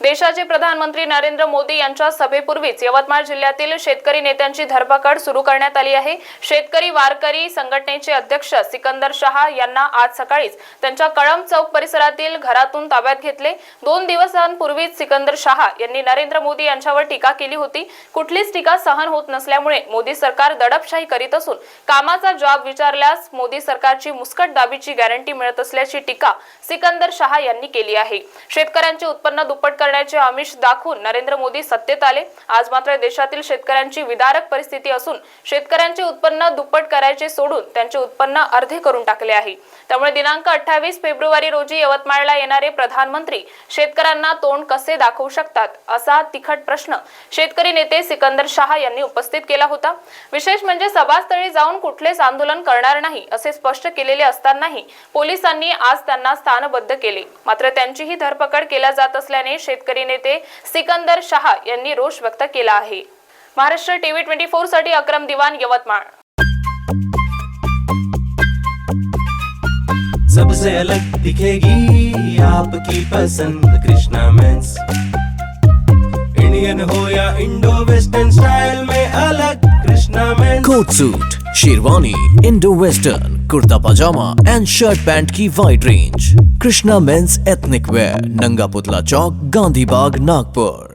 देशाचे प्रधानमंत्री नरेंद्र मोदी यांच्या सभेपूर्वीच यवतमाळ जिल्ह्यातील शेतकरी नेत्यांची धरपकड सुरू करण्यात आली आहे. शेतकरी वारकरी संघटनेचे अध्यक्ष सिकंदर शहा यांना आज सकाळीच त्यांच्या कळम चौक परिसरातील घरातून ताब्यात घेतले. दोन दिवसांपूर्वीच सिकंदर शहा यांनी नरेंद्र मोदी यांच्यावर टीका केली होती. कुठलीच टीका सहन होत नसल्यामुळे मोदी सरकार दडपशाही करीत असून कामाचा जॉब विचारल्यास मोदी सरकारची मुस्कट दाबीची गॅरंटी मिळत असल्याची टीका सिकंदर शहा यांनी केली आहे. शेतकऱ्यांचे उत्पन्न दुप्पट करण्याचे आमिष दाखवून नरेंद्र मोदी सत्तेत आले. आज मात्र देशातील शेतकऱ्यांची विदारक परिस्थिती असून शेतकऱ्यांचे उत्पन्न दुप्पट करायचे सोडून त्यांचे उत्पन्न अर्धे करून टाकले आहे. त्यामुळे दिनांक अठ्ठावीस फेब्रुवारी रोजी यवतमाळला येणारे प्रधानमंत्री शेतकऱ्यांना तोंड कसे दाखवू शकतात असा तिखट प्रश्न शेतकरी नेते सिकंदर शहा यांनी उपस्थित केला होता. विशेष म्हणजे सभास्थळी जाऊन कुठलेच आंदोलन करणार नाही असे स्पष्ट केलेले असतानाही पोलिसांनी आज त्यांना स्थानबद्ध केले. मात्र त्यांचीही धरपकड केल्या जात असल्याने शेतकरी नेते सिकंदर शहा यांनी रोष व्यक्त केला आहे. महाराष्ट्र टीव्ही ट्वेंटी फोरसाठी अक्रम दिवाण यवतमाळ. सबसे अलग दिखेगी आपकी पसंद कृष्णा मेंस। इंडियन हो या इंडो वेस्टर्न स्टाइल में अलग Krishna mens. Coat suit. Sherwani Indo western kurta pajama and shirt pant की wide range Krishna mens ethnic wear Nanga Putla Chowk Gandhi बाग नागपुर